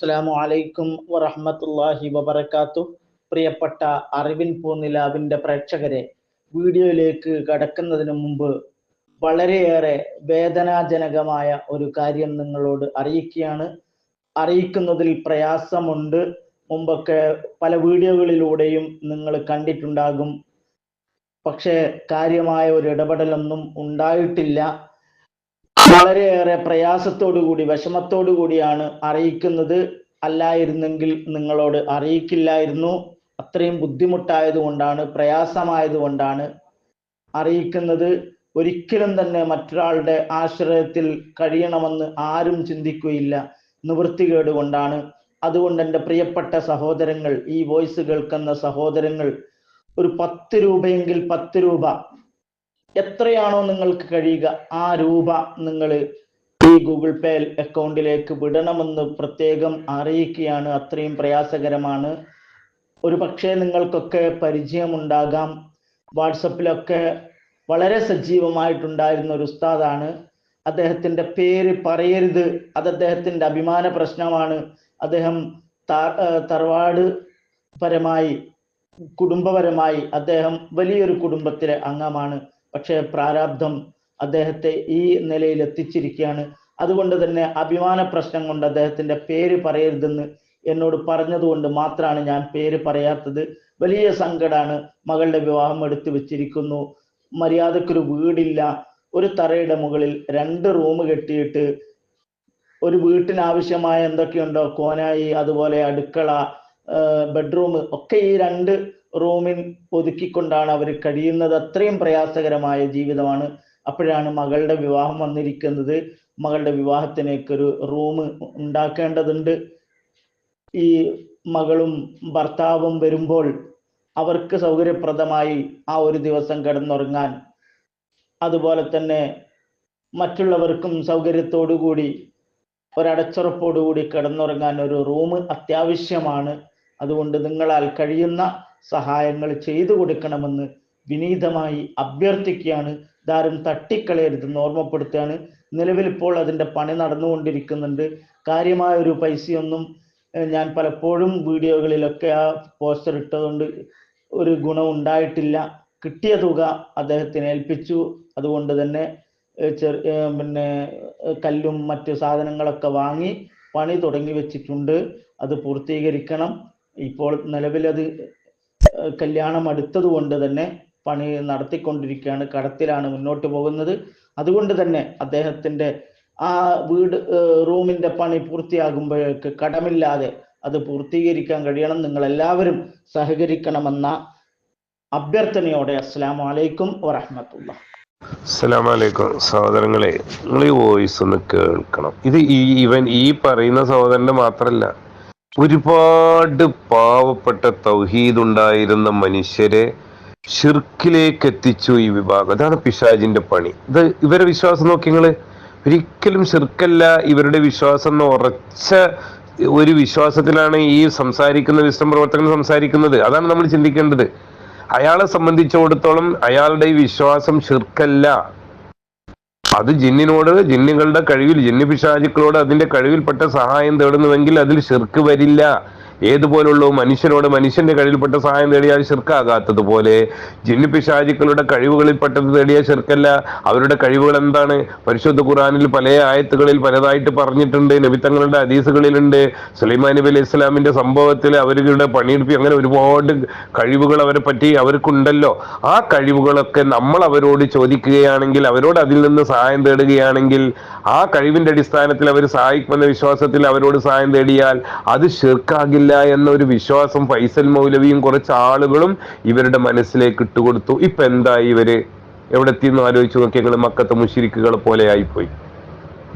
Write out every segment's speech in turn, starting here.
അസ്സലാമു അലൈക്കും വറഹ്മത്തുള്ളാഹി വബറകാത്തു. പ്രിയപ്പെട്ട അറിവിൻ പൂനിലാവിന്റെ പ്രേക്ഷകരെ വീഡിയോയിലേക്ക് കടക്കുന്നതിന് മുമ്പ് വളരെയേറെ വേദനാജനകമായ ഒരു കാര്യം നിങ്ങളോട് അറിയിക്കുകയാണ്. അറിയിക്കുന്നതിൽ പ്രയാസമുണ്ട്. മുമ്പൊക്കെ പല വീഡിയോകളിലൂടെയും നിങ്ങൾ കണ്ടിട്ടുണ്ടാകും. പക്ഷേ കാര്യമായ ഒരു ഇടപെടലൊന്നും ഉണ്ടായിട്ടില്ല. വളരെയേറെ പ്രയാസത്തോടു കൂടി വിഷമത്തോടു കൂടിയാണ് അറിയിക്കുന്നത്. അല്ലായിരുന്നെങ്കിൽ നിങ്ങളോട് അറിയിക്കില്ലായിരുന്നു. അത്രയും ബുദ്ധിമുട്ടായത് കൊണ്ടാണ് പ്രയാസമായത് കൊണ്ടാണ് അറിയിക്കുന്നത്. ഒരിക്കലും തന്നെ മറ്റൊരാളുടെ ആശ്രയത്തിൽ കഴിയണമെന്ന് ആരും ചിന്തിക്കുകയില്ല. നിവൃത്തികേട് കൊണ്ടാണ്. അതുകൊണ്ട് എന്റെ പ്രിയപ്പെട്ട സഹോദരങ്ങൾ ഈ വോയിസ് കേൾക്കുന്ന സഹോദരങ്ങൾ ഒരു പത്ത് രൂപയെങ്കിൽ പത്ത് രൂപ എത്രയാണോ നിങ്ങൾക്ക് കഴിയുക ആ രൂപ നിങ്ങൾ ഈ ഗൂഗിൾ പേ അക്കൗണ്ടിലേക്ക് വിടണമെന്ന് പ്രത്യേകം അറിയിക്കുകയാണ്. അത്രയും പ്രയാസകരമാണ്. ഒരു പക്ഷേ നിങ്ങൾക്കൊക്കെ പരിചയമുണ്ടാകാം. വാട്സപ്പിലൊക്കെ വളരെ സജീവമായിട്ടുണ്ടായിരുന്ന ഒരു ഉസ്താദാണ്. അദ്ദേഹത്തിന്റെ പേര് പറയരുത്. അത് അദ്ദേഹത്തിന്റെ അഭിമാന പ്രശ്നമാണ്. അദ്ദേഹം തറവാട് പരമായി കുടുംബപരമായി അദ്ദേഹം വലിയൊരു കുടുംബത്തിലെ അംഗമാണ്. പക്ഷേ പ്രാരാബ്ധം അദ്ദേഹത്തെ ഈ നിലയിൽ എത്തിച്ചിരിക്കുകയാണ്. അതുകൊണ്ട് തന്നെ അഭിമാന പ്രശ്നം കൊണ്ട് അദ്ദേഹത്തിന്റെ പേര് പറയരുതെന്ന് എന്നോട് പറഞ്ഞതുകൊണ്ട് മാത്രമാണ് ഞാൻ പേര് പറയാത്തത്. വലിയ സങ്കടമാണ് മകളുടെ വിവാഹം എടുത്തു വെച്ചിരിക്കുന്നു. മര്യാദക്കൊരു വീടില്ല. ഒരു തറയുടെ മുകളിൽ രണ്ട് റൂം കെട്ടിയിട്ട് ഒരു വീട്ടിനാവശ്യമായ എന്തൊക്കെയുണ്ടോ? കോനായി അതുപോലെ അടുക്കള ബെഡ്റൂം ഒക്കെ ഈ രണ്ട് റൂമിൽ ഒതുക്കിക്കൊണ്ടാണ് അവർ കഴിയുന്നത്. അത്രയും പ്രയാസകരമായ ജീവിതമാണ്. അപ്പോഴാണ് മകളുടെ വിവാഹം വന്നിരിക്കുന്നത്. മകളുടെ വിവാഹത്തിനേക്ക് ഒരു റൂം ഉണ്ടാക്കേണ്ടതുണ്ട്. ഈ മകളും ഭർത്താവും വരുമ്പോൾ അവർക്ക് സൗകര്യപ്രദമായി ആ ഒരു ദിവസം കിടന്നുറങ്ങാൻ. അതുപോലെ തന്നെ മറ്റുള്ളവർക്കും സൗകര്യത്തോടു കൂടി ഒരടച്ചുറപ്പോടുകൂടി കിടന്നുറങ്ങാൻ ഒരു റൂം അത്യാവശ്യമാണ്. അതുകൊണ്ട് നിങ്ങളാൽ കഴിയുന്ന സഹായങ്ങൾ ചെയ്തു കൊടുക്കണമെന്ന് വിനീതമായി അഭ്യർത്ഥിക്കുകയാണ്. ഇതാരും തട്ടിക്കളയരുതെന്ന് ഓർമ്മപ്പെടുത്തുകയാണ്. നിലവിലിപ്പോൾ അതിന്റെ പണി നടന്നുകൊണ്ടിരിക്കുന്നുണ്ട്. കാര്യമായ ഒരു പൈസയൊന്നും ഞാൻ പലപ്പോഴും വീഡിയോകളിലൊക്കെ ആ പോസ്റ്റർ ഇട്ടതുകൊണ്ട് ഒരു ഗുണം ഉണ്ടായിട്ടില്ല. കിട്ടിയ തുക അദ്ദേഹത്തിന് ഏൽപ്പിച്ചു. അതുകൊണ്ട് തന്നെ ചെറിയ പിന്നെ കല്ലും മറ്റു സാധനങ്ങളൊക്കെ വാങ്ങി പണി തുടങ്ങി വെച്ചിട്ടുണ്ട്. അത് പൂർത്തീകരിക്കണം. ഇപ്പോൾ നിലവിലത് കല്യാണം അടുത്തത് കൊണ്ട് തന്നെ പണി നടത്തിക്കൊണ്ടിരിക്കുകയാണ് കടത്തിലാണ് മുന്നോട്ട് പോകുന്നത്. അതുകൊണ്ട് തന്നെ അദ്ദേഹത്തിന്റെ ആ വീട് റൂമിന്റെ പണി പൂർത്തിയാകുമ്പോഴേക്ക് കടമില്ലാതെ അത് പൂർത്തീകരിക്കാൻ കഴിയണം. നിങ്ങൾ എല്ലാവരും സഹകരിക്കണമെന്ന അഭ്യർത്ഥനയോടെ അസ്സാം വലൈക്കും വറഹമത്തുള്ള. അസ്സലാമലൈക്കും സഹോദരങ്ങളെ നിങ്ങൾ ഈ വോയിസ് ഒന്ന് കേൾക്കണം. ഇത് ഈ ഇവൻ ഈ പറയുന്ന സഹോദരന്റെ മാത്രല്ല ഒരുപാട് പാവപ്പെട്ട തൗഹീദ് ഉണ്ടായിരുന്ന മനുഷ്യരെ ഷിർക്കിലേക്ക് എത്തിച്ചു ഈ വിഭാഗം. അതാണ് പിശാജിന്റെ പണി. ഇത് ഇവരെ വിശ്വാസം നോക്കി നിങ്ങൾ. ഒരിക്കലും ഷിർക്കല്ല ഇവരുടെ വിശ്വാസം എന്ന് ഉറച്ച ഒരു വിശ്വാസത്തിലാണ് ഈ സംസാരിക്കുന്ന വിശ്രം പ്രവർത്തകൻ സംസാരിക്കുന്നത്. അതാണ് നമ്മൾ ചിന്തിക്കേണ്ടത്. അയാളെ സംബന്ധിച്ചിടത്തോളം അയാളുടെ ഈ വിശ്വാസം ഷിർക്കല്ല അത് ജിന്നിനോട് ജിന്നുകളുടെ കഴിവിൽ ജിന്നു പിശാചുക്കളോട് അതിന്റെ കഴിവിൽപ്പെട്ട സഹായം തേടുന്നുവെങ്കിൽ അതിൽ ശിർക്ക് വരില്ല. ഏതുപോലുള്ള മനുഷ്യനോട് മനുഷ്യന്റെ കഴിവിൽപ്പെട്ട സഹായം തേടിയാൽ ശിർക്കാകാത്തതുപോലെ ജിന്നി കഴിവുകളിൽ കഴിവുകളിൽപ്പെട്ടത് തേടിയ ശിർക്കല്ല. അവരുടെ കഴിവുകൾ എന്താണ്? പരിശുദ്ധ ഖുറാനിൽ പല ആയത്തുകളിൽ പലതായിട്ട് പറഞ്ഞിട്ടുണ്ട്. നബിത്തങ്ങളുടെ ഹദീസുകളിലുണ്ട്. സുലൈമാൻ നബി അലൈഹി ഇസ്ലാമിന്റെ സംഭവത്തിൽ അവരുടെ പണിയെടുപ്പി അങ്ങനെ ഒരുപാട് കഴിവുകൾ അവരെ പറ്റി അവർക്കുണ്ടല്ലോ. ആ കഴിവുകളൊക്കെ നമ്മൾ അവരോട് ചോദിക്കുകയാണെങ്കിൽ അവരോട് അതിൽ നിന്ന് സഹായം തേടുകയാണെങ്കിൽ ആ കഴിവിന്റെ അടിസ്ഥാനത്തിൽ അവർ സഹായിക്കുമെന്ന വിശ്വാസത്തിൽ അവരോട് സഹായം തേടിയാൽ അത് ഷിർക്കാകില്ല എന്ന ഒരു വിശ്വാസം ഫൈസൽ മൗലവിയും കുറച്ച് ആളുകളും ഇവരുടെ മനസ്സിലേക്ക് ഇട്ടുകൊടുത്തു. ഇപ്പൊ എന്തായി ഇവർ? എവിടെ എത്തിയെന്ന് ആലോചിച്ച് നോക്കി ഞങ്ങൾ മക്കത്തെ മുഷിരിക്കുകൾ പോലെ ആയിപ്പോയി.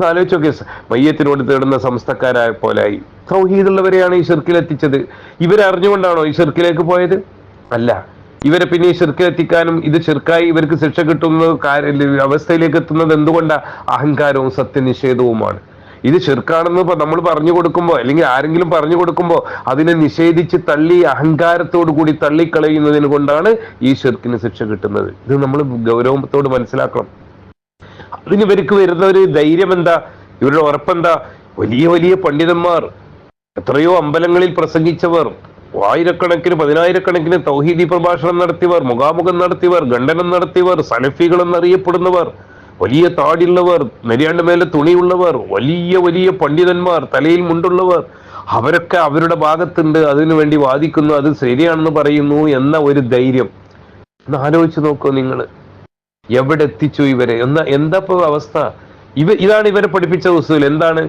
ആലോചിച്ച് നോക്കിയ മയ്യത്തിനോട് തേടുന്ന സംസ്ഥക്കാരായ പോലായി സൗഹീദുള്ളവരെയാണ് ഈ ഷെർക്കിലെത്തിച്ചത് ഇവരറിഞ്ഞുകൊണ്ടാണോ ഈ ഷിർക്കിലേക്ക് പോയത്? അല്ല. ഇവരെ പിന്നെ ഈ ഷിർക്കിലെത്തിക്കാനും ഇത് ഷിർക്കായി ഇവർക്ക് ശിക്ഷ കിട്ടുന്നത് അവസ്ഥയിലേക്ക് എത്തുന്നത് എന്തുകൊണ്ടാണ് അഹങ്കാരവും സത്യനിഷേധവുമാണ്. ഇത് ചെറുക്കാണെന്ന് നമ്മൾ പറഞ്ഞു കൊടുക്കുമ്പോൾ അല്ലെങ്കിൽ ആരെങ്കിലും പറഞ്ഞു കൊടുക്കുമ്പോൾ അതിനെ നിഷേധിച്ച് തള്ളി അഹങ്കാരത്തോടു കൂടി തള്ളിക്കളയുന്നതിന് കൊണ്ടാണ് ഈ ഷിർക്കിന് ശിക്ഷ കിട്ടുന്നത്. ഇത് നമ്മൾ ഗൗരവത്തോട് മനസ്സിലാക്കണം. അതിന് ഇവർക്ക് വരുന്ന ഒരു ധൈര്യം എന്താ ഇവരുടെ ഉറപ്പെന്താ? വലിയ വലിയ പണ്ഡിതന്മാർ എത്രയോ അമ്പലങ്ങളിൽ പ്രസംഗിച്ചവർ ആയിരക്കണക്കിന് പതിനായിരക്കണക്കിന് തൗഹീദി പ്രഭാഷണം നടത്തിയവർ മുഖാമുഖം നടത്തിയവർ ഖണ്ഡനം നടത്തിയവർ സലഫികൾ എന്നറിയപ്പെടുന്നവർ വലിയ താടിയുള്ളവർ നെരിയാണ്ട് മേലെ തുണിയുള്ളവർ വലിയ വലിയ പണ്ഡിതന്മാർ തലയിൽ മുണ്ടുള്ളവർ അവരൊക്കെ അവരുടെ ഭാഗത്തുണ്ട് അതിനു വേണ്ടി വാദിക്കുന്നു അത് ശരിയാണെന്ന് പറയുന്നു എന്ന ഒരു ധൈര്യം. ഒന്ന് ആലോചിച്ച് നോക്കൂ നിങ്ങൾ എവിടെ എത്തിച്ചു ഇവരെ? എന്നാ എന്താ അവസ്ഥ? ഇവ ഇതാണ് ഇവരെ പഠിപ്പിച്ച ഉസൂൽ എന്താണ്?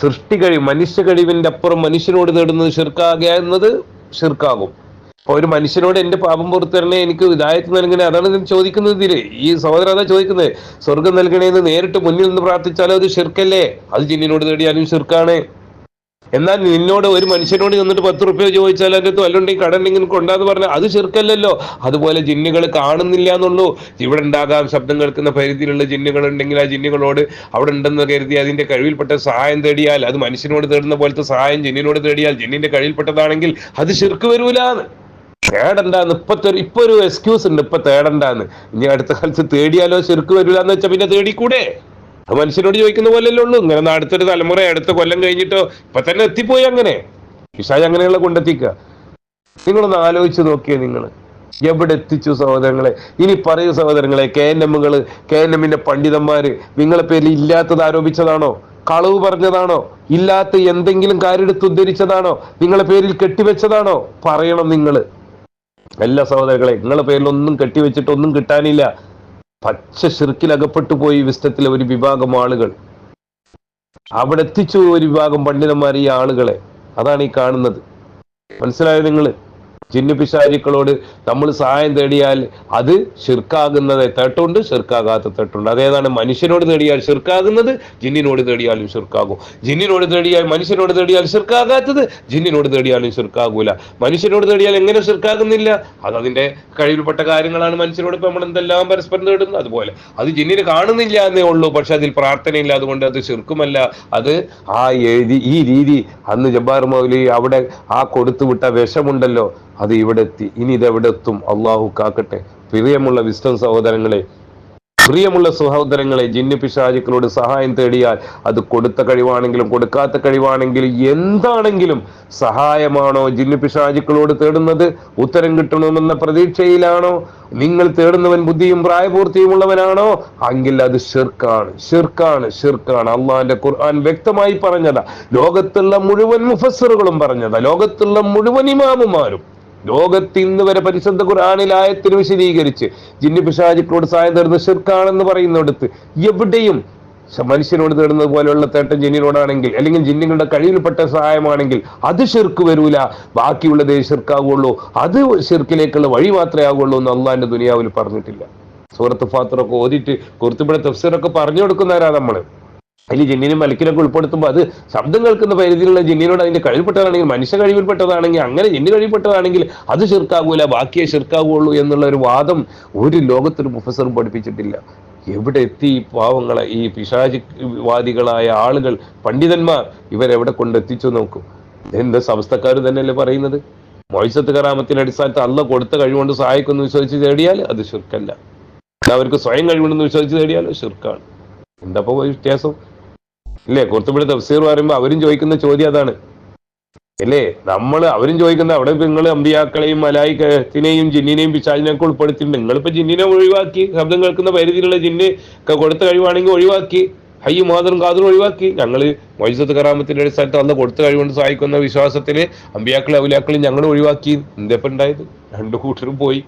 സൃഷ്ടി കഴിവ് മനുഷ്യ കഴിവിന്റെ അപ്പുറം മനുഷ്യനോട് നേടുന്നത് ഷിർക്കാകുക എന്നത് ഷിർക്കാകും ഒരു മനുഷ്യനോട് എന്റെ പാപം പുറത്തു തരണേ എനിക്ക് ഇതായത് നൽകണേ അതാണ് ചോദിക്കുന്നത് ഇതിൽ. ഈ സഹോദരൻ അതാ ചോദിക്കുന്നത് സ്വർഗം നൽകണേന്ന് നേരിട്ട് മുന്നിൽ നിന്ന് പ്രാർത്ഥിച്ചാലോ അത് ഷിർക്കല്ലേ അത് ജിന്നിനോട് തേടിയാലും ഷിർക്കാണ് എന്നാൽ നിന്നോട് ഒരു മനുഷ്യനോട് ചെന്നിട്ട് പത്ത് റുപ്യ ചോദിച്ചാൽ അതിന്റെ അടുത്ത് വല്ലുണ്ടെങ്കിൽ കട കൊണ്ടാന്ന് പറഞ്ഞാൽ അത് ചെറുക്കല്ലല്ലോ അതുപോലെ ജിന്നുകൾ കാണുന്നില്ല എന്നുള്ളൂ. ഇവിടെ ഉണ്ടാകാം ശബ്ദം കേൾക്കുന്ന പരിധിയിലുള്ള ജിന്നുകൾ ഉണ്ടെങ്കിൽ ആ ജിന്നുകളോട് അവിടെ ഉണ്ടെന്ന് കരുതി അതിന്റെ കഴിവിൽപ്പെട്ട സഹായം തേടിയാൽ അത് മനുഷ്യനോട് തേടുന്ന പോലത്തെ സഹായം ജിന്നിനോട് തേടിയാൽ ജിന്നിന്റെ കഴിവിൽപ്പെട്ടതാണെങ്കിൽ അത് ശിർക്ക് വരൂലാന്ന്. തേടണ്ടാന്ന്. ഇപ്പത്തെ ഇപ്പൊ ഒരു എക്സ്ക്യൂസ് ഉണ്ട്. ഇപ്പൊ തേടണ്ടാന്ന്. ഇനി അടുത്ത കാലത്ത് തേടിയാലോ ശിർക്ക് വരൂലെന്ന് വെച്ചാൽ പിന്നെ തേടിക്കൂടെ? മനുഷ്യനോട് ചോദിക്കുന്ന പോലെയല്ലേ ഉള്ളൂ. ഇങ്ങനെ അടുത്തൊരു തലമുറ അടുത്ത കൊല്ലം കഴിഞ്ഞിട്ടോ ഇപ്പൊ തന്നെ എത്തിപ്പോയി അങ്ങനെ. പിശാജ് അങ്ങനെയുള്ള കൊണ്ടെത്തിക്കുക. നിങ്ങളൊന്ന് ആലോചിച്ച് നോക്കിയേ നിങ്ങൾ. എവിടെ എത്തിച്ചു സഹോദരങ്ങളെ? ഇനി പറയൂ സഹോദരങ്ങളെ കെ എൻ എമ്മുകൾ കെ എൻ എമ്മിന്റെ പണ്ഡിതന്മാര് നിങ്ങളെ പേരിൽ ഇല്ലാത്തത് ആരോപിച്ചതാണോ? കളവ് പറഞ്ഞതാണോ? ഇല്ലാത്ത എന്തെങ്കിലും കാര്യമെടുത്ത് ഉദ്ധരിച്ചതാണോ? നിങ്ങളെ പേരിൽ കെട്ടിവെച്ചതാണോ? പറയണം നിങ്ങൾ. എല്ലാ സഹോദരങ്ങളെ നിങ്ങളെ പേരിലൊന്നും കെട്ടിവെച്ചിട്ടൊന്നും കിട്ടാനില്ല. പച്ച ഷിർക്കിൽ അകപ്പെട്ടു പോയി വിസ്തത്തിലെ ഒരു വിഭാഗം ആളുകൾ. അവിടെ എത്തിച്ചു ഒരു വിഭാഗം പണ്ഡിതന്മാർ ഈ ആളുകളെ. അതാണ് ഈ കാണുന്നത്. മനസ്സിലായോ നിങ്ങൾ? ജിന്നു പിശാചുക്കളോട് നമ്മൾ സഹായം തേടിയാൽ അത് ഷിർക്കാകുന്നത് തെട്ടുണ്ട് ഷിർക്കാകാത്ത തെട്ടുണ്ട്. അതേതാണ് മനുഷ്യനോട് തേടിയാൽ ഷിർക്കാകുന്നത് ജിന്നിനോട് തേടിയാലും ഷിർക്കാകും ജിന്നിനോട് തേടിയാൽ മനുഷ്യനോട് തേടിയാൽ ഷിർക്കാകാത്തത് ജിന്നിനോട് തേടിയാലും ഷിർക്കാകൂല മനുഷ്യനോട് തേടിയാൽ എങ്ങനെ ശിർക്കാകുന്നില്ല? അത് അതിന്റെ കഴിവിൽപ്പെട്ട കാര്യങ്ങളാണ് മനുഷ്യനോട് ഇപ്പം നമ്മൾ എന്തെല്ലാം പരസ്പരം തേടുന്നത് അതുപോലെ അത് ജിന്നിന് കാണുന്നില്ല എന്നേ ഉള്ളൂ. പക്ഷെ അതിൽ പ്രാർത്ഥനയില്ല അതുകൊണ്ട് അത് ശിർക്കുമല്ല. അത് ആ എഴുതി ഈ രീതി അന്ന് ജബ്ബാർ മൗലി അവിടെ ആ കൊടുത്തുവിട്ട വിഷമുണ്ടല്ലോ. അത് ഇവിടെ എത്തി ഇനി ഇത് എവിടെ എത്തും അള്ളാഹു കാക്കട്ടെ. പ്രിയമുള്ള വിസ്റ്റം സഹോദരങ്ങളെ പ്രിയമുള്ള സഹോദരങ്ങളെ ജിന്നു പിശാചുക്കളോട് സഹായം തേടിയാൽ അത് കൊടുത്ത കഴിവാണെങ്കിലും കൊടുക്കാത്ത കഴിവാണെങ്കിലും എന്താണെങ്കിലും സഹായമാണോ ജിന്നു പിശാചുക്കളോട് തേടുന്നത്? ഉത്തരം കിട്ടണമെന്ന പ്രതീക്ഷയിലാണോ? നിങ്ങൾ തേടുന്നവൻ ബുദ്ധിയും പ്രായപൂർത്തിയുമുള്ളവനാണോ? എങ്കിൽ അത് ഷിർക്കാണ് ഷിർക്കാണ് ഷിർക്കാണ് അള്ളാഹിന്റെ ഖുർആൻ വ്യക്തമായി പറഞ്ഞതാ. ലോകത്തുള്ള മുഴുവൻ മുഫസറുകളും പറഞ്ഞതാ. ലോകത്തുള്ള മുഴുവൻ ഇമാമുമാരും. ലോകത്ത് ഇന്ന് വരെ പരിശുദ്ധ ഖുർആനിൽ ആയത്തിന് വിശദീകരിച്ച് ജിന്നു പിശാചുക്കളോട് സായം തേടുന്ന ഷിർക്കാണെന്ന് പറയുന്നിടത്ത് എവിടെയും മനുഷ്യനോട് തേടുന്നത് പോലെയുള്ള തേട്ടം ജിന്നിനോടാണെങ്കിൽ അല്ലെങ്കിൽ ജിന്നുകളുടെ കഴിവിൽപ്പെട്ട സഹായമാണെങ്കിൽ അത് ഷിർക്ക് വരൂല. ബാക്കിയുള്ളതേ ഷിർക്കാവുള്ളൂ അത് ഷിർക്കിലേക്കുള്ള വഴി മാത്രമേ ആവുള്ളൂ എന്ന് അള്ളാന്റെ ദുനിയാവിൽ പറഞ്ഞിട്ടില്ല. സൂറത്ത് ഫാത്തറൊക്കെ ഓതിട്ട് കുർത്തുബിടെ തഫ്സീറൊക്കെ പറഞ്ഞു കൊടുക്കുന്നവരാ നമ്മൾ. അതിൽ ജിന്നിനും മലക്കിനൊക്കെ ഉൾപ്പെടുത്തുമ്പോൾ അത് ശബ്ദം കേൾക്കുന്ന പരിധിയിലുള്ള ജിന്നിനോട് അതിന്റെ കഴിവിൽപ്പെട്ടതാണെങ്കിൽ മനുഷ്യ കഴിവിൽപ്പെട്ടതാണെങ്കിൽ അങ്ങനെ ജിന്ന് കഴിവിൽപ്പെട്ടതാണെങ്കിൽ അത് ചെറുക്കാകൂല ബാക്കിയെ ചെറുക്കാവുള്ളൂ എന്നുള്ള ഒരു വാദം ഒരു ലോകത്തൊരു പ്രൊഫസറും പഠിപ്പിച്ചിട്ടില്ല. എവിടെ എത്തി ഈ പാവങ്ങളെ ഈ പിശാചിവാദികളായ ആളുകൾ പണ്ഡിതന്മാർ ഇവരെവിടെ കൊണ്ടെത്തിച്ചു നോക്കും? എന്താ സംസ്ഥക്കാർ തന്നെയല്ലേ പറയുന്നത്? മൊയ്സത്ത് കറാമത്തിന്റെ അടിസ്ഥാനത്തിൽ അല്ല കൊടുത്ത കഴിവുകൊണ്ട് സഹായിക്കുന്നു വിശ്വസിച്ച് തേടിയാൽ അത് ശുർക്കല്ല. അവർക്ക് സ്വയം കഴിവുണ്ടെന്ന് വിശ്വസിച്ച് തേടിയാലോ ശുർക്കാണ്. എന്താ വ്യത്യാസം? ഇല്ലേ കുറത്തുപിടി തഫ്സീർ പറയുമ്പോൾ അവരും ചോദിക്കുന്ന ചോദ്യം അതാണ്. അല്ലേ നമ്മൾ അവരും ചോദിക്കുന്ന അവിടെ നിങ്ങൾ അമ്പിയാക്കളെയും മലായിക്കത്തിനെയും ജിന്നിനെയും പിശാചിനെയൊക്കെ ഉൾപ്പെടുത്തിയിട്ടുണ്ട് നിങ്ങളിപ്പോ ജിന്നിനെ ഒഴിവാക്കി ശബ്ദം കേൾക്കുന്ന പരിധിയിലുള്ള ജിന്ന് കൊടുത്ത കഴിവാണെങ്കിൽ ഒഴിവാക്കി ഹയ്യും മാതറും കാതറും ഒഴിവാക്കി. ഞങ്ങൾ മൊയ്സത്ത് കറാമത്തിന്റെ അടിസ്ഥാനത്ത് അന്ന് കൊടുത്ത കഴിവുകൊണ്ട് സഹായിക്കുന്ന വിശ്വാസത്തിൽ അമ്പിയാക്കളെ അവലാക്കളെയും ഞങ്ങൾ ഒഴിവാക്കി. എന്തേപ്പം ഉണ്ടായത്? രണ്ടു കൂട്ടരും പോയി.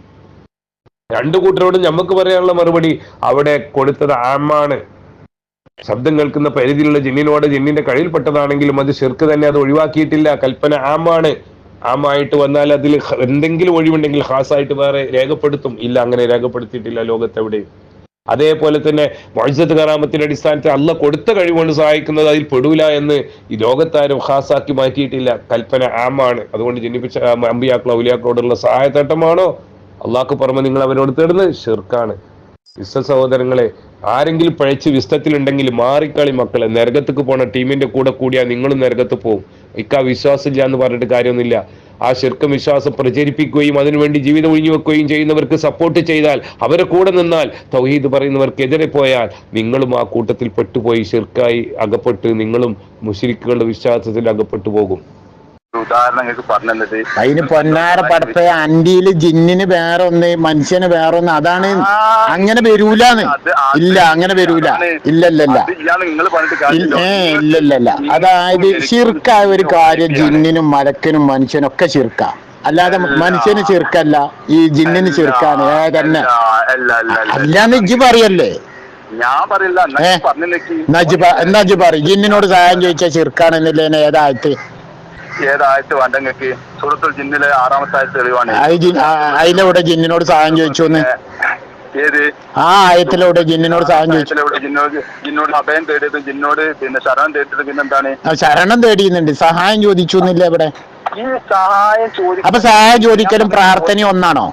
രണ്ടു കൂട്ടരോടും നമുക്ക് പറയാനുള്ള മറുപടി അവിടെ കൊടുത്തത് ആമാണ്. ശബ്ദം കേൾക്കുന്ന പരിധിയിലുള്ള ജിന്നിനോട് ജിന്നിന്റെ കഴിയിൽപ്പെട്ടതാണെങ്കിലും അത് ഷിർക്ക് തന്നെ അത് ഒഴിവാക്കിയിട്ടില്ല. കൽപ്പന ആമാണ്. ആമായിട്ട് വന്നാൽ അതിൽ എന്തെങ്കിലും ഒഴിവുണ്ടെങ്കിൽ ഹാസായിട്ട് വേറെ രേഖപ്പെടുത്തും. ഇല്ല അങ്ങനെ രേഖപ്പെടുത്തിയിട്ടില്ല ലോകത്തെവിടെയും അതേപോലെ തന്നെ മൊഴിസത്ത് കറാമത്തിന്റെ അടിസ്ഥാനത്തിൽ അല്ല കൊടുത്ത കഴിവുകൊണ്ട് സഹായിക്കുന്നത് അതിൽ പെടൂല എന്ന് ഈ ലോകത്താരും ഹാസാക്കി മാറ്റിയിട്ടില്ല. കൽപ്പന ആമാണ്. അതുകൊണ്ട് ജനിപ്പിച്ച അമ്പിയാക്കളോ ഔലിയാക്കളോടുള്ള സഹായത്തട്ടമാണോ അള്ളാഹ്ക്ക് പുറമെ നിങ്ങൾ അവരോട് തേടുന്നത് ഷിർക്കാണ് വിശ്വ സഹോദരങ്ങളെ ആരെങ്കിലും പഴച്ച് വിസ്തത്തിലുണ്ടെങ്കിൽ മാറിക്കളി മക്കളെ. നരകത്തേക്ക് പോണ ടീമിന്റെ കൂടെ കൂടിയാ നിങ്ങളും നരകത്ത് പോകും ഇക്ക വിശ്വാസമില്ല എന്ന് പറഞ്ഞിട്ട് കാര്യമൊന്നുമില്ല. ആ ശിർക്കം വിശ്വാസം പ്രചരിപ്പിക്കുകയും അതിനുവേണ്ടി ജീവിതം ഒഴിഞ്ഞു വെക്കുകയും ചെയ്യുന്നവർക്ക് സപ്പോർട്ട് ചെയ്താൽ അവരെ കൂടെ നിന്നാൽ തൗഹീദ് പറയുന്നവർക്കെതിരെ പോയാൽ നിങ്ങളും ആ കൂട്ടത്തിൽ പെട്ടുപോയി ശിർക്കായി അകപ്പെട്ട് നിങ്ങളും മുഷിരിക്കുകളുടെ വിശ്വാസത്തിൽ അകപ്പെട്ടു പോകും. അതിന് പൊന്നാര പടപ്പ അന്റിയിൽ ജിന്നിന് വേറെ ഒന്ന് മനുഷ്യന് വേറെ ഒന്ന് അതാണ് അങ്ങനെ വരൂലാന്ന്. ഇല്ല അങ്ങനെ വരൂല. ഇല്ലല്ലല്ല. ഏ ഇല്ല ഇല്ല ഇല്ല അതായത് ശിർക്കായ ഒരു കാര്യം ജിന്നിനും മലക്കിനും മനുഷ്യനും ഒക്കെ ശിർക്ക. അല്ലാതെ മനുഷ്യന് ചിർക്കല്ല ഈ ജിന്നിന് ചിർക്കാണ് ഏ തന്നെ. അല്ല, അല്ല അല്ല അല്ല അല്ലാന്ന് ഇജ്ജ് പറയല്ലേ? ഞാൻ പറയില്ല. ഇജ്ജ് എന്നാ ഇജ്ജ്? പറയും ജിന്നിനോട് സഹായം ചോദിച്ചാൽ ചിർക്കാണെന്നില്ലേനെ ഏതായിട്ട്? ഏതായിട്ട് വണ്ടങ്ങക്ക് നിങ്ങൾക്ക് ജിന്നിലെ ആറാമത്തെ ആയത്ത് തെളിവാണ്. അതിലൂടെ ജിന്നിനോട് സഹായം ചോദിച്ചു ഏത്? ആ ആയത്തിലൂടെ ജിന്നിനോട് സഹായം ചോദിച്ചു? ജിന്നോട് ജിന്നോട് അഭയം തേടിയത് ജിന്നോട് പിന്നെ ശരണം തേടിയത് പിന്നെന്താണ് ആ, ശരണം തേടിയുന്നുണ്ട് സഹായം ചോദിച്ചു എന്നില്ല ഇവിടെ? ഈ സഹായം ചോദിക്കും അപ്പൊ സഹായം ചോദിക്കലും പ്രാർത്ഥനയും ഒന്നാണോ?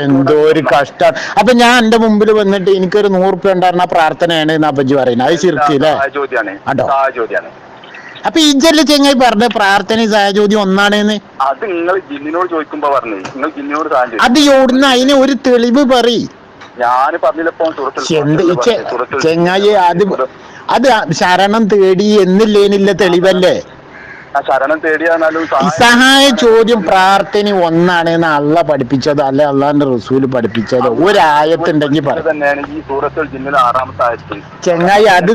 എന്തോ ഒരു കഷ്ടം. അപ്പൊ ഞാൻ എന്റെ മുമ്പിൽ വന്നിട്ട് എനിക്കൊരു നൂറുപ്യ ഉണ്ടായിരുന്ന പ്രാർത്ഥനയാണ് എന്ന് അപ്പജി പറയുന്നത്. അത് ശിർക്കില്ലേ? ചോദ്യാണ്. അതോ? അപ്പൊ ഇജൽ ചെങ്ങായി പറഞ്ഞ പ്രാർത്ഥന സഹചോദ്യം ഒന്നാണെന്ന്? അത് നിങ്ങൾ ജിന്നിനോട് ചോദിക്കുമ്പോ പറഞ്ഞു. നിങ്ങൾ ജിന്നിനോട് അത് ഓടുന്ന അതിന് ഒരു തെളിവ് പറ ഞാൻ ചെങ്ങായി അത് അത് ശരണം തേടി എന്നില്ലേനില്ല തെളിവല്ലേ? ആ ശരണം തേടിയാലും സഹായ. ചോദ്യം പ്രാർത്ഥന ഒന്നാണ് എന്ന് അള്ള പഠിപ്പിച്ചത് അല്ലെ അള്ളാന്റെ റസൂൽ പഠിപ്പിച്ചത്? ഒരായത്തുണ്ടെങ്കിൽ ചെങ്ങായി അത്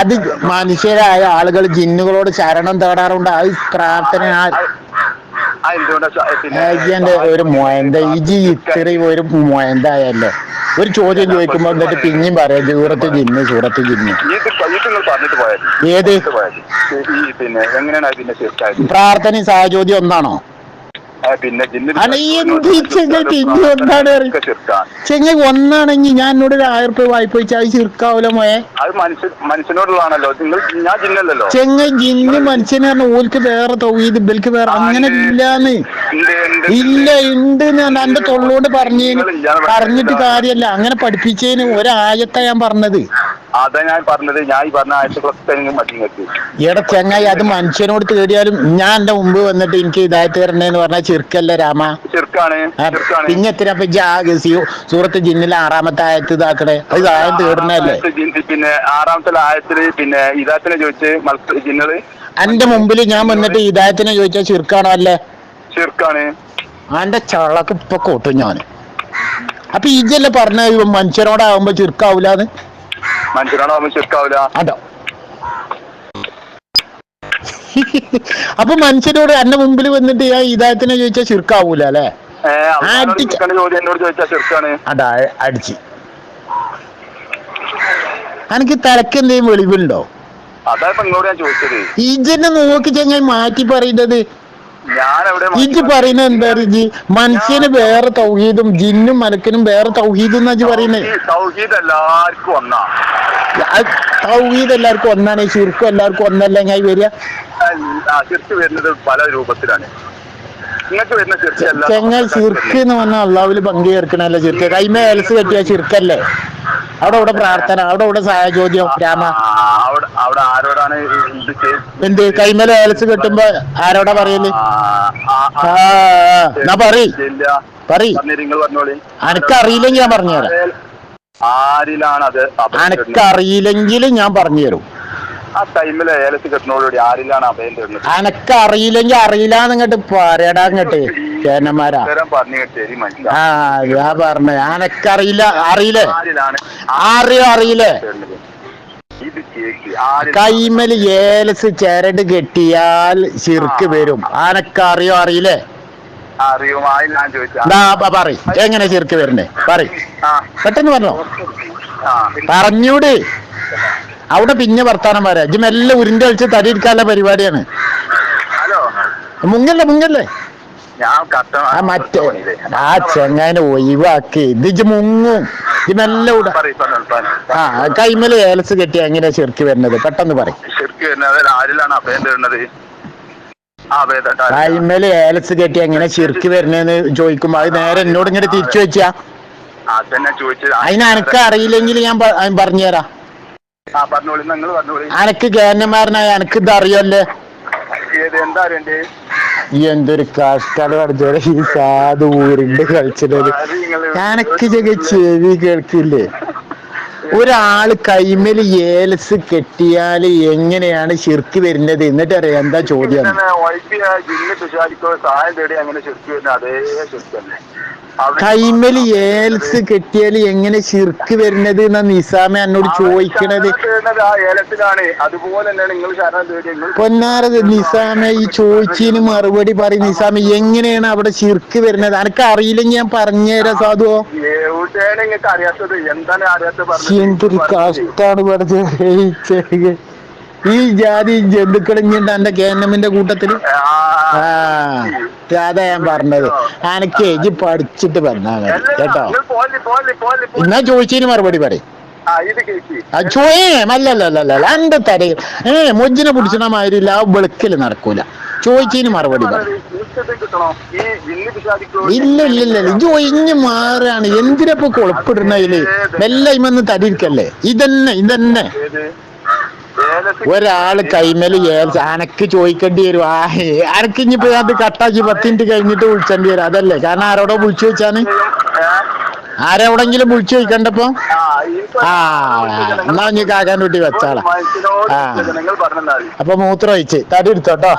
അത് മനുഷ്യരായ ആളുകൾ ജിന്നുകളോട് ശരണം തേടാറുണ്ട്. അത് പ്രാർത്ഥന ഏജിയന്റെ ഒരു മൊയന്ത ഇജി ഇത്രയും ഒരു മൊയന്തായല്ലോ ഒരു ചോദ്യം ചോദിക്കുമ്പോ എന്നിട്ട് പിന്നെയും പറയാം ദൂരത്ത് ജിന്ന് സൂറത്ത് ജിന്ന് ഏത്? പ്രാർത്ഥന പ്രാർത്ഥനയും സഹചോദ്യം ഒന്നാണോ? പിന്നെ ചെങ്ങായി ഒന്നാണെങ്കിൽ ഞാൻ എന്നോട് ഒരു ആയിരം രൂപ വായ്പ വെച്ചാൽ അത് ചിർക്കാവൂല മോയെ? അത് മനുഷ്യനോടുള്ളതാണല്ലോ. നിങ്ങൾ ഞാൻ ജിന്നല്ലല്ലോ. ചെങ്ങ ജിന്ന് മനുഷ്യനെ പറഞ്ഞ ഓൽക്ക് വേറെ തൊഴിൽ ഇബൽക്ക് വേറെ അങ്ങനെ ഇല്ലാന്ന്. ഇല്ല ഉണ്ട് ഞാൻ എന്റെ തൊള്ളോട് പറഞ്ഞേന് പറഞ്ഞിട്ട് കാര്യല്ല. അങ്ങനെ പഠിപ്പിച്ചതിന് ഒരാഴത്ത ഞാൻ പറഞ്ഞത്. അതാ ഞാൻ പറഞ്ഞത്. ഞാൻ ഈ പറഞ്ഞ ആഴ്ചകളൊക്കെ നിങ്ങൾ മതി എടാ ചെങ്ങായി അത് മനുഷ്യനോട് തേടിയാലും ഞാൻ എന്റെ മുമ്പ് വന്നിട്ട് എനിക്ക് ഇതായിട്ട് തരണേന്ന് പറഞ്ഞാൽ ചിർക്കല്ലേ രാമ? ചെറുക്കാണ് ചെറുക്കാണ്. പിന്നെ എത്ര സൂറത്ത് ജിന്നിലെ ആറാമത്തെ ആയത്ത് ഇതാക്കണേ. അത് സഹായം തേടണല്ലേ പിന്നെ ആറാമത്തെ ആയത്തിൽ പിന്നെ ഇതാത്തിനെ ചോദിച്ച് ജിന്നൽ എന്റെ മുമ്പിൽ ഞാൻ വന്നിട്ട് ഇതായത്തിനെ ചോദിച്ചാൽ ചിർക്കാണോ അല്ലേ? ചെറുക്കാണ്. എന്റെ ചളക്ക് ഇപ്പൊ കൂട്ടും ഞാൻ അപ്പൊ ഇജല്ലേ പറഞ്ഞ മനുഷ്യനോടാവുമ്പോ ചിർക്കാവൂലെന്ന് അപ്പൊ മനുഷ്യരോട് എന്റെ മുമ്പിൽ വന്നിട്ട് ഞാൻ ഇതായത്തിനെ ചോദിച്ചാൽ ചുരുക്കാവൂല അല്ലേ? അടിച്ച- അടാ എനിക്ക് തലക്ക് എന്തെങ്കിലും വെളിവുണ്ടോ? അതാ ഇപ്പൊ ഞാൻ ചോദിച്ചത്. ഇജന്നെ നോക്കി ചെങ്ങായി മാറ്റി പറയുന്നത് ഞാൻ പറയുന്ന പറയുന്നത് എന്താ ഇജ്ജി? മനുഷ്യന് വേറെ തൗഹീദും ജിന്നും മലക്കിനും വേറെ തൗഹീദും എന്നാ ഇജ്ജ് പറയുന്നത് ഈ സൗഹീദ് എല്ലാവർക്കും ഒന്നാ. തൗഹീദ് എല്ലാവർക്കും ഒന്നാണ്. ചുരുക്കം എല്ലാവർക്കും ഒന്നല്ല ഞാൻ വരിക? വരുന്നത് പല രൂപത്തിലാണ്. ചെങ്ങൽ ചിർക്ക് എന്ന് പറഞ്ഞാൽ അള്ളാവിൽ പങ്കു ചേർക്കണല്ലേ ചിർക്ക് കൈമേ ഏലസ് കെട്ടിയ ചിർക്കല്ലേ അവിടെ ഇവിടെ പ്രാർത്ഥന? അവിടെ ഇവിടെ സഹായചോദ്യം രാമ? അവിടെ ആരോടാണ് എന്ത്? കൈമേലെ ഏലസ് കെട്ടുമ്പോ ആരോടാ പറയൽ ഇല്ല പറയ്. അനക്കറിയില്ലെങ്കിൽ ഞാൻ പറഞ്ഞുതരാം. ആരിലാണ് അത് അഭയം തരുന്നത്? അനക്കറിയില്ലെങ്കിൽ ഞാൻ പറഞ്ഞുതരും. അനക്കറിയില്ലെങ്കിൽ അറിയില്ല എന്നിട്ട് പറയടാ ഇങ്ങട്ട്. ചേനന്മാരാ ആ ഞാൻ പറഞ്ഞ. ഞാനൊക്കെ അറിയില്ല അറിയില്ലേ? ആരെയോ അറിയോ അറിയില്ലേ കൈമൽ ഏലസ് ചേരട് കെട്ടിയാൽ ചിർക്ക് വരും. അനക്കറിയോ അറിയില്ലേ? പറ എങ്ങനെ ചിർക്ക് വരണ്ടേ പറ പെട്ടെന്ന് പറഞ്ഞോ? പറഞ്ഞൂട്. അവിടെ പിന്നെ വർത്താനം പറയാ ഇജ്ജ് മെല്ലെ ഉരുണ്ട് കളിച്ച് തടി എടുക്കാനുള്ള പരിപാടിയാണ്. മുങ്ങല്ലേ മുങ്ങല്ലേ? ആ മറ്റേ ആ ചെങ്ങാനെ ഒഴിവാക്കി. ഇതിജ് മുങ്ങും. ഇത് മെല്ലെ വിട. ആ കൈമൽ ഏലസ് കെട്ടി എങ്ങനെയാ ചെറുക്കി വരുന്നത്? പെട്ടെന്ന് പറയും. ശരിക്ക് കൈമൽ ഏലസ് കെട്ടി എങ്ങനെ ചെറുക്കി വരുന്നതെന്ന് ചോദിക്കുമ്പോ അത് നേരെ എന്നോട് ഇങ്ങനെ തിരിച്ചു വെച്ചാ അതിന് അനക്ക് അറിയില്ലെങ്കിൽ ഞാൻ പറഞ്ഞുതരാ അനക്ക് ഗവർണർമാരനായ അനക്ക് ഇത് അറിയല്ലേ? ഈ എന്തൊരു കാർഡ് കളിച്ചോടെ ഈ സാധു ഊരിണ്ട് കളിച്ചത് കണക്ക് ചെക്ക് ചെവി കേൾക്കില്ലേ? ഒരാൾ കൈമൽ ഏലസ് കെട്ടിയാൽ എങ്ങനെയാണ് ശിർക്ക് വരുന്നത്? എന്നിട്ട് അറിയാം എന്താ ചോദ്യം? അങ്ങനെ വരുന്നത് അതേ ശിർക്ക് തന്നെ കൈമേൽ ഏലസ് കെട്ടിയാൽ എങ്ങനെ ചിർക്ക് വരുന്നത് എന്നാ നിസാമ എന്നോട് ചോദിക്കണത്. പൊന്നാറത് നിസാമ ഈ ചോദിച്ചതിന് മറുപടി പറയും നിസാമ എങ്ങനെയാണ് അവിടെ ചിർക്ക് വരുന്നത്? അനക്ക് അറിയില്ലെങ്കിൽ ഞാൻ പറഞ്ഞുതരാം സാധുവോ? എന്താണ് അറിയാത്തത്? എന്തൊരു പറഞ്ഞത് കഷ്ടാണ് പഠിച്ചത് ഈ ജാതി ജന്തുക്കളിഞ്ഞിട്ട് എന്റെ കേന്നമിന്റെ കൂട്ടത്തിൽ? ആ അതാ ഞാൻ പറഞ്ഞത്. അനക്ക് ഇജ്ജ് പഠിച്ചിട്ട് പറഞ്ഞാ മതി കേട്ടോ? എന്നാ ചോദിച്ചതിന് മറുപടി പറയും. ഇത് അല്ലല്ലല്ല എന്റെ തരയും ഏ മൊജ്ജിനെ പിടിച്ചണ മാതിരി ആ വെളുക്കൽ നടക്കൂല. ചോദിച്ചതിന് മറുപടി പറയും ഇല്ല ഇല്ല ഇല്ല ഇല്ല. ഒഴിഞ്ഞു മാറാണ്. എന്തിനപ്പൊ കൊളപ്പിടുന്നതിൽ മെല്ലെ ഇമന്ന് തടിയിരിക്കല്ലേ ഇതന്നെ ഇതന്നെ. ഏത് കൈമേൽ ഒരാൾ കൈമേൽ ഏൽസ് അനക്ക് ചോദിക്കേണ്ടി വരും. ആ അനക്ക് ഇനിയിപ്പോ അത് കട്ടാക്കി പത്തിന്റെ കഴിഞ്ഞിട്ട് വിളിച്ചേണ്ടി വരും. അതല്ലേ? കാരണം ആരോടോ വിളിച്ചു വെച്ചാണ് ആരെവിടെങ്കിലും വിളിച്ചു ചോദിക്കണ്ടപ്പോ? ആ എന്നാ ഇനി കാക്കാൻ വേണ്ടി വെച്ചാളാ. ആ. അപ്പൊ മൂത്രം ഒഴിച്ച്. തടി എടുത്തോട്ടോ?